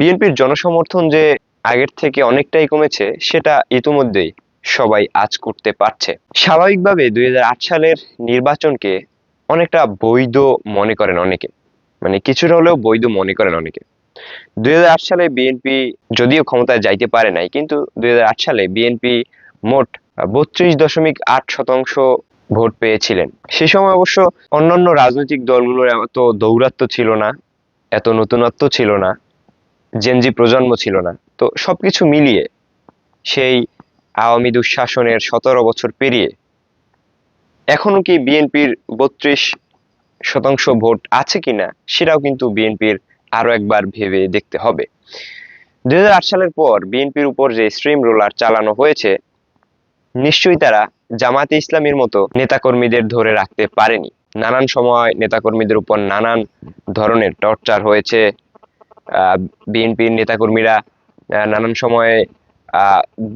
বিএনপির জনসমর্থন যে আগের থেকে অনেকটাই কমেছে, সেটা ইতিমধ্যেই সবাই আজ করতে পারছে। স্বাভাবিকভাবে দুই হাজার আট সালের নির্বাচনকে অনেকটা বৈধ মনে করেন অনেকে। মানে কিছুটা হলেও বৈধ মনে করেন অনেকে। দুই হাজার আট সালে বিএনপি যদিও ক্ষমতায় যাইতে পারে নাই, কিন্তু দুই হাজার আট সালে বিএনপি মোট বত্রিশ দশমিক আট শতাংশ ভোট পেয়েছিলেন। সে সময় অবশ্য অন্যান্য রাজনৈতিক দলগুলোর এত দৌরাত্ম্য ছিল না, এত নতুনত্ব ছিল না। জেনজি প্রজন্ম ছিল না। তো সবকিছু মিলিয়ে সেই আওয়ামী দুঃশাসনের সতেরো বছর পেরিয়ে এখনও কি বিএনপির বত্রিশ শতাংশ ভোট আছে কিনা সেটাও কিন্তু বিএনপির আরও একবার ভেবে দেখতে হবে। দুই হাজার আট সালের পর বিএনপির উপর যে স্ট্রিম রোলার চালানো হয়েছে, নিশ্চয়ই তারা জামাতে ইসলামের মতো নেতাকর্মীদের ধরে রাখতে পারেনি। নানান সময় নেতাকর্মীদের উপর নানান ধরনের টর্চার হয়েছে বিএনপির নেতাকর্মীরা নানান সময়ে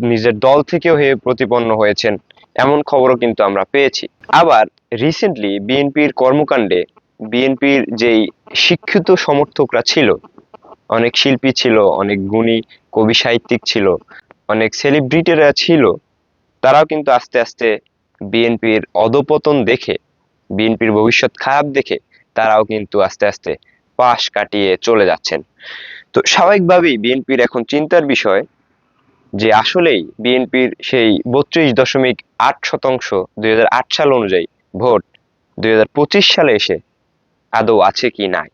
নিজের দল থেকেও হয়ে প্রতিপন্ন হয়েছেন। এমন খবরও কিন্তু আমরা পেয়েছি। আবার রিসেন্টলি বিএনপির কর্মকাণ্ডে, বিএনপির যেই শিক্ষিত সমর্থকরা ছিল, অনেক শিল্পী ছিল, অনেক গুণী কবি সাহিত্যিক ছিল, অনেক সেলিব্রিটিরা ছিল, তারাও কিন্তু আস্তে আস্তে বিএনপির অধপতন দেখে, বিএনপির ভবিষ্যৎ খারাপ দেখে, তারাও কিন্তু আস্তে আস্তে পাশ কাটিয়ে চলে যাচ্ছেন। তো স্বাভাবিকভাবেই বিএনপির এখন চিন্তার বিষয় যে আসলেই বিএনপির সেই বত্রিশ দশমিক আট শতাংশ দুই হাজার আট সাল অনুযায়ী ভোট দুই হাজার পঁচিশ সালে এসে আদৌ আছে কি নাই।